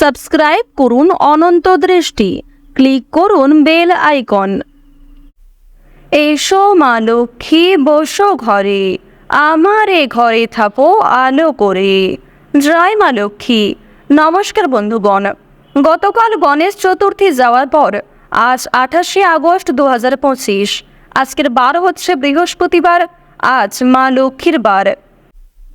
Subscribe করুন অনন্ত দৃষ্টি। Click করুন বেল আইকন। এসো মা লক্ষ্মী, বসো ঘরে। আমার এ ঘরে থাকো আলো করে। জয় মা লক্ষ্মী। নমস্কার বন্ধুগণ। গতকাল গণেশ চতুর্থী যাওয়ার পর আজ আঠাশে আগস্ট দু হাজার পঁচিশ, আজকের বার হচ্ছে বৃহস্পতিবার, আজ মা লক্ষ্মীর বার।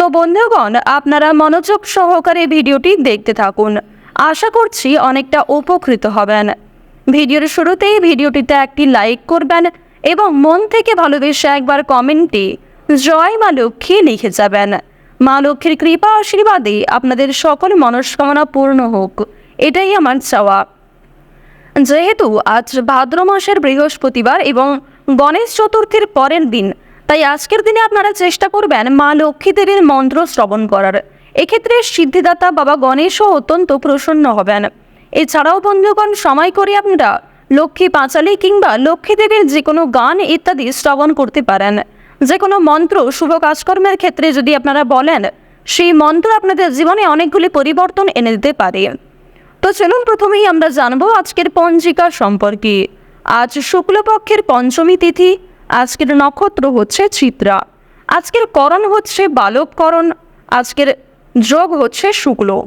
তো বন্ধুগণ, আপনারা মনোযোগ সহকারে ভিডিওটি দেখতে থাকুন। আশা করছি অনেকটা উপকৃত হবেন। ভিডিওর শুরুতেই ভিডিওটিতে একটি লাইক করবেন এবং মন থেকে ভালোবেসে একবার কমেন্টে জয় মা লক্ষ্মী লিখে যাবেন। মা লক্ষ্মীর কৃপা আশীর্বাদে আপনাদের সকল মনস্কামনা পূর্ণ হোক। এটাই আমার চাওয়া। যেহেতু আজ ভাদ্র মাসের বৃহস্পতিবার এবং গণেশ চতুর্থীর পরের দিন তাই আজকের দিনে আপনারা চেষ্টা করবেন মা লক্ষ্মী দেবীর মন্ত্র শ্রবণ করার। এক্ষেত্রে সিদ্ধিদাতা বাবা গণেশও অত্যন্ত প্রসন্ন হবেন। এছাড়াও বন্ধুগণ, সময় করে আপনারা লক্ষ্মী পাঁচালী কিংবা লক্ষ্মী দেবীর যে কোনো গান ইত্যাদি শ্রবণ করতে পারেন। যে কোনো মন্ত্র, শুভ কাজকর্মের ক্ষেত্রে যদি আপনারা বলেন, সেই মন্ত্র আপনাদের জীবনে অনেকগুলি পরিবর্তন এনে দিতে পারে। তো চলুন প্রথমেই আমরা জানব আজকের পঞ্জিকা সম্পর্কে। আজ শুক্লপক্ষের পঞ্চমী তিথি আজকের নক্ষত্র হচ্ছে চিত্রা। আজকের করণ হচ্ছে বালককরণ আজকের যোগ হচ্ছে শুক্ল।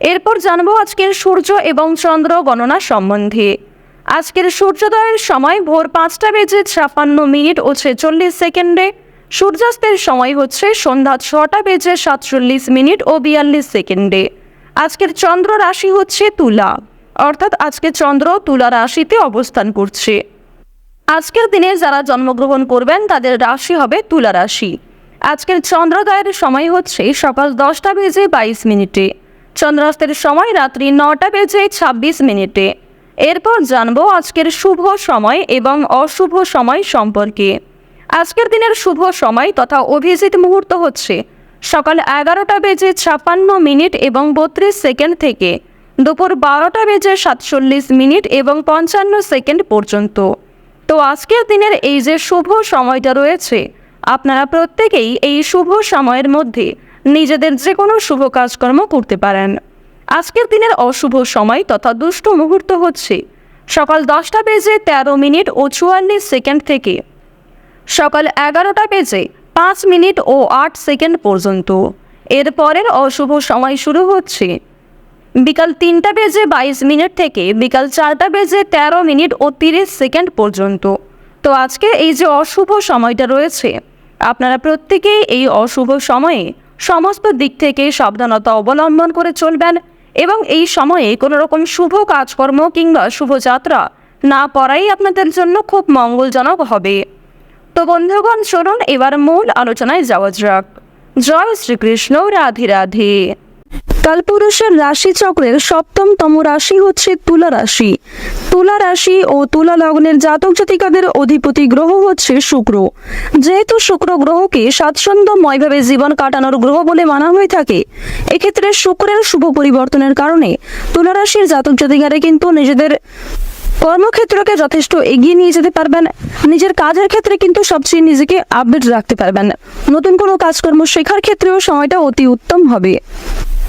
এরপর জানব আজকের সূর্য এবং চন্দ্র গণনা সম্বন্ধে। আজকের সূর্যোদয়ের সময় ভোর পাঁচটা বেজে ছাপ্পান্ন মিনিট ও ছেচল্লিশ সেকেন্ডে। সূর্যাস্তের সময় হচ্ছে সন্ধ্যা ছটা বেজে সাতচল্লিশ মিনিট ও বিয়াল্লিশ সেকেন্ডে। আজকের চন্দ্র রাশি হচ্ছে তুলা। অর্থাৎ আজকে চন্দ্র তুলা রাশিতে অবস্থান করছে। আজকের দিনে যারা জন্মগ্রহণ করবেন, তাদের রাশি হবে তুলা রাশি। আজকের চন্দ্রোদয়ের সময় হচ্ছে সকাল দশটা বেজে বাইশ মিনিটে। চন্দ্রাস্তের সময় রাত্রি নটা বেজে ছাব্বিশ মিনিটে। এরপর জানব আজকের শুভ সময় এবং অশুভ সময় সম্পর্কে। আজকের দিনের শুভ সময় তথা অভিজিৎ মুহূর্ত হচ্ছে সকাল এগারোটা বেজে ছাপ্পান্ন মিনিট এবং বত্রিশ সেকেন্ড থেকে। দুপুর বারোটা বেজে সাতচল্লিশ মিনিট এবং পঞ্চান্ন সেকেন্ড পর্যন্ত। তো আজকের দিনের এই যে শুভ সময়টা রয়েছে, আপনারা প্রত্যেকেই এই শুভ সময়ের মধ্যে নিজেদের যে কোনো শুভ কাজকর্ম করতে পারেন। আজকের দিনের অশুভ সময় তথা দুষ্ট মুহূর্ত হচ্ছে সকাল দশটা বেজে তেরো মিনিট ও চুয়াল্লিশ সেকেন্ড থেকে, সকাল এগারোটা বেজে পাঁচ মিনিট ও আট সেকেন্ড পর্যন্ত। এরপরের অশুভ সময় শুরু হচ্ছে বিকাল তিনটা বেজে বাইশ মিনিট থেকে বিকাল চারটা বেজে তেরো মিনিট ও তিরিশ সেকেন্ড পর্যন্ত। তো আজকে এই যে অশুভ সময়টা রয়েছে, আপনারা প্রত্যেকেই এই অশুভ সময়ে সমস্ত দিক থেকে সাবধানতা অবলম্বন করে চলবেন এবং এই সময়ে কোনো রকম শুভ কাজকর্ম কিংবা শুভযাত্রা না করাই আপনাদের জন্য খুব মঙ্গলজনক হবে। তো বন্ধুগণ, চলুন এবার মূল আলোচনায় যাওয়া যাক। জয় শ্রীকৃষ্ণ, রাধে রাধে। কালপুরুষের রাশি চক্রের সপ্তমতম রাশি হচ্ছে তুলা রাশি। তুলা রাশি ও তুলা লগ্নের জাতক জাতিকাদের অধিপতি গ্রহ হচ্ছে শুক্র। যেহেতু শুক্র গ্রহকে স্বাচ্ছন্দ্যময়ভাবে জীবন কাটানোর গ্রহ বলে মানা হয়ে থাকে, এক্ষেত্রে শুক্রের শুভ পরিবর্তনের কারণে তুলা রাশির জাতক জাতিকারা কিন্তু নিজেদের কর্মক্ষেত্রকে যথেষ্ট এগিয়ে নিয়ে যেতে পারবেন। নিজের কাজের ক্ষেত্রে কিন্তু সবচেয়ে নিজেকে আপডেট রাখতে পারবেন। নতুন কোনো কাজকর্ম শেখার ক্ষেত্রেও সময়টা অতি উত্তম হবে।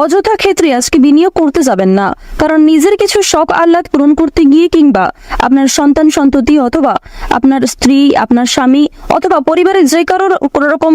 অযথা ক্ষেত্রে আজকে বিনিয়োগ করতে যাবেন না। কারণ নিজের কিছু শখ আহ্লাদ পূরণ করতে গিয়ে কিংবা আপনার সন্তান সন্ততি অথবা আপনার স্ত্রী, আপনার স্বামী অথবা পরিবারের যে কারোর কোনো রকম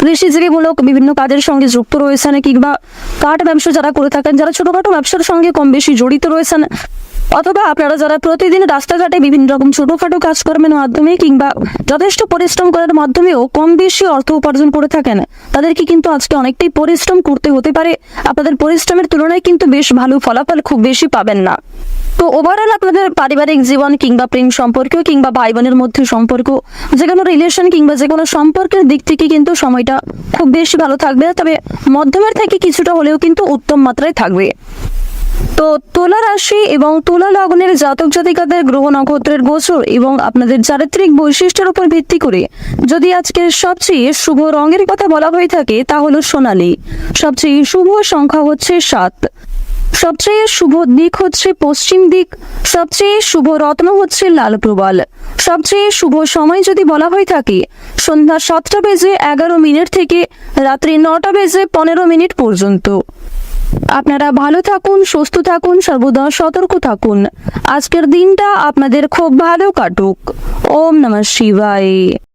কৃষিজীবীমূলক বিভিন্ন কাজের সঙ্গে যুক্ত রয়েছেন, কিংবা কাঠ ব্যবসা যারা করে থাকেন, যারা ছোটখাটো ব্যবসার সঙ্গে কম বেশি জড়িত রয়েছেন অথবা আপনারা যারা প্রতিদিন রাস্তাঘাটে বিভিন্ন রকম ছোটখাটো কাজকর্মের মাধ্যমে কিংবা যথেষ্ট পরিশ্রম করার মাধ্যমেও কম বেশি অর্থ উপার্জন করে থাকেন, তাদেরকে কিন্তু আজকে অনেকটাই পরিশ্রম করতে হতে পারে। আপনাদের পরিশ্রমের তুলনায় কিন্তু বেশ ভালো ফলাফল খুব বেশি পাবেন না। তো ওভারঅল আপনাদের পারিবারিক জীবন কিংবা প্রেম সম্পর্ক কিংবা ভাই বোনের মধ্যে সম্পর্ক, যে কোনো রিলেশন কিংবা যে কোনো সম্পর্কের দিক থেকে কিন্তু সময়টা খুব বেশি ভালো থাকবে। তবে মধ্যমের থেকে কিছুটা হলেও কিন্তু উত্তম মাত্রায় থাকবে। তো তুলা রাশি এবং তুলা লগ্নের জাতক জাতিকাদের গ্রহ নক্ষত্রের গোচর এবং আপনাদের চারিত্রিক বৈশিষ্ট্যের উপর ভিত্তি করে যদি আজকের সবচেয়ে শুভ রঙের কথা বলা হয়ে থাকে, তা হলো সোনালী। সবচেয়ে শুভ সংখ্যা হচ্ছে সাত। সবচেয়ে শুভ দিক হচ্ছে পশ্চিম দিক। সবচেয়ে শুভ রত্ন হচ্ছে লাল প্রবাল। সবচেয়ে শুভ সময় যদি বলা হয়ে থাকে, সন্ধ্যা সাতটা বেজে এগারো মিনিট থেকে রাত্রি নটা বেজে পনেরো মিনিট পর্যন্ত। আপনারা ভালো থাকুন, সুস্থ থাকুন, সর্বদা সতর্ক থাকুন। আজকের দিনটা আপনাদের খুব ভালো কাটুক। ওম নমঃ শিবায়।